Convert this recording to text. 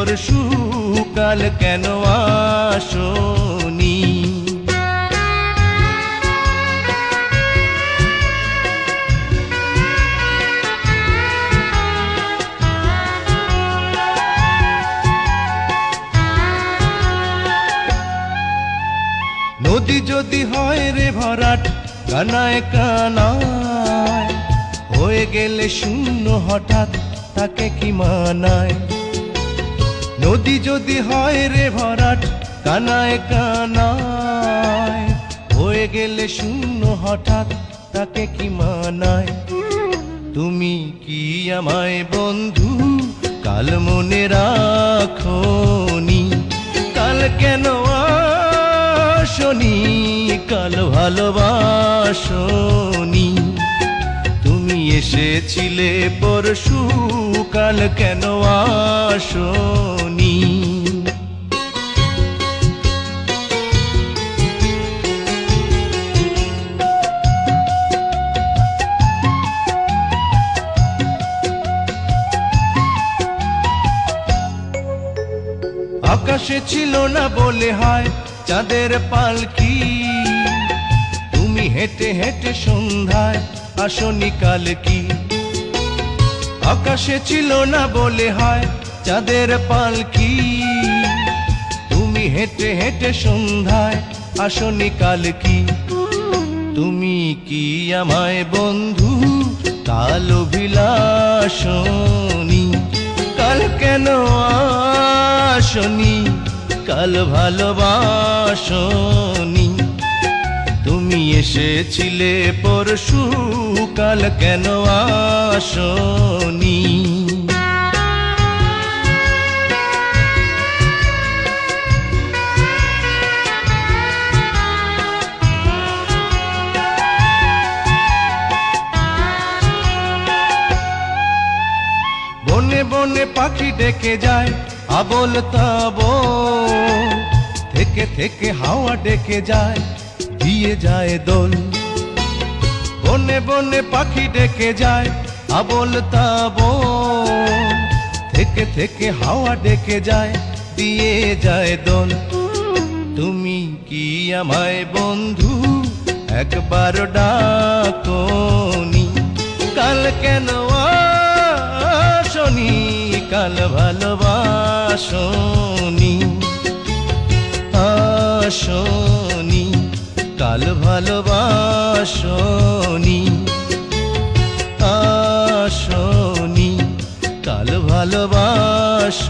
পরশু কাল কেন আসনি? নদী যদি হয় রে ভরাট, কানায় কানায়, হয়ে গেলে শূন্য হঠাৎ তাকে কি মানায়? নদী যদি হয় রে ভরাট, কানায় কানায়, হয়ে গেলে শূন্য হঠাৎ, তাকে কি মানায়? তুমি কি আমায় বন্ধু? কাল মনে রাখনি কাল কেন আসনি? কাল ভালোবাসনি এসেছিলে পরশু কাল কেন আসনি? আকাশে ছিল না বলে হয় চাঁদের পালকি তুমি হেঁটে হেঁটে সন্ধ্যায় আসনি কাল কি? আকাশে ছিল না বলে হয় চাঁদের পালকি তুমি হেঁটে হেঁটে সন্ধ্যায় আসনি কাল কি? তুমি কি আমায় বন্ধু কালো বিলাসনি? কাল কেন আসনি? কাল ভালোবাসনি? এসেছিলে পরশু কাল কেন আসনি? বনে বনে পাখি ডেকে যায়, আবল তাব থেকে থেকে হাওয়া ডেকে যায় দিয়ে যায় দোল। বনে বনে পাখি ডেকে যায়, আবল তাব থেকে থেকে হাওয়া ডেকে যায়, দিয়ে যায় দোল। তুমি কি আমায় বন্ধু? একবার ডাকনি। কাল কেন আসনি? কাল ভালোবাসনি। আসনি কাল ভালোবাসনি আসনি কাল ভালোবাসনি।